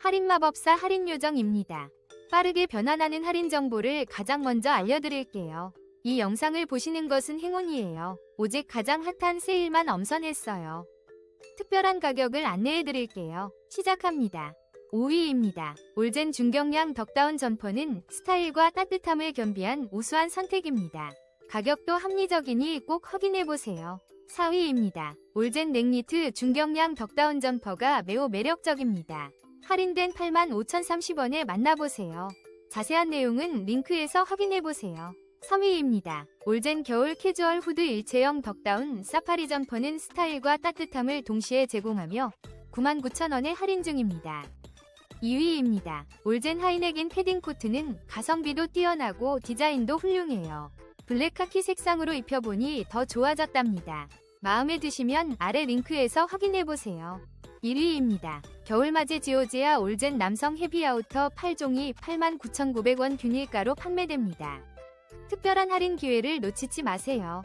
할인마법사 할인요정입니다. 빠르게 변환하는 할인 정보를 가장 먼저 알려드릴게요. 이 영상을 보시는 것은 행운이에요. 오직 가장 핫한 세일만 엄선했어요. 특별한 가격을 안내해드릴게요. 시작합니다. 5위입니다. 올젠 중경량 덕다운 점퍼는 스타일과 따뜻함을 겸비한 우수한 선택입니다. 가격도 합리적이니 꼭 확인해보세요. 4위입니다. 올젠 넥니트 중경량 덕다운 점퍼가 매우 매력적입니다. 할인된 85,030원에 만나보세요. 자세한 내용은 링크에서 확인해보세요. 3위입니다. 올젠 겨울 캐주얼 후드 일체형 덕다운 사파리 점퍼는 스타일과 따뜻함을 동시에 제공하며 99,000원에 할인 중입니다. 2위입니다. 올젠 하이넥인 패딩 코트는 가성비도 뛰어나고 디자인도 훌륭해요. 블랙 카키 색상으로 입혀보니 더 좋아졌답니다. 마음에 드시면 아래 링크에서 확인해보세요. 1위입니다. 겨울맞이 지오지아 올젠 남성 헤비아우터 8종이 89,900원 균일가로 판매됩니다. 특별한 할인 기회를 놓치지 마세요.